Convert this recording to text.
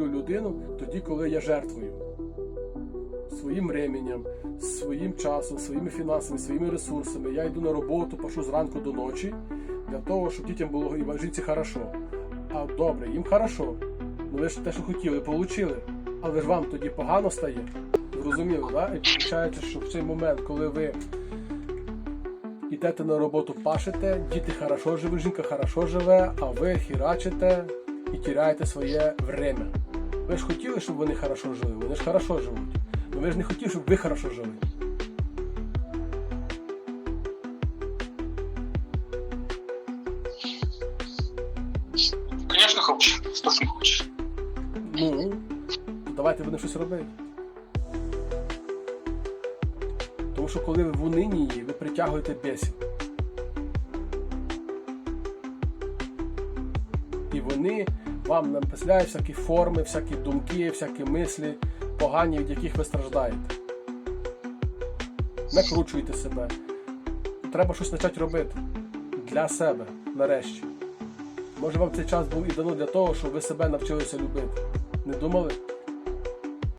люблю людину тоді, коли я жертвую своїм временем, своїм часом, своїми фінансами, своїми ресурсами. Я йду на роботу, пашу зранку до ночі для того, щоб дітям було і жінці хорошо. А добре, їм хорошо. Ну ви ж те, що хотіли, отримали. Але ж вам тоді погано стає. Зрозуміло, да? І виходить, що в цей момент, коли ви йдете на роботу, пашете, діти хорошо живуть, жінка хорошо живе, а ви хірачите і тіряєте своє время. Ви ж хотіли, щоб вони хорошо жили, вони ж хорошо живуть. Ну ви ж не хотіли, щоб ви хорошо жили. Конечно, хочешь. Что ж не хочешь? Ну, то давайте будемо щось робити. Тому що коли ви в унинії, ви притягуєте бесів. І вони вам написляють всякі форми, всякі думки, всякі мислі, погані, від яких ви страждаєте. Накручуйте себе. Треба щось почати робити для себе нарешті. Може вам цей час був і дано для того, щоб ви себе навчилися любити. Не думали?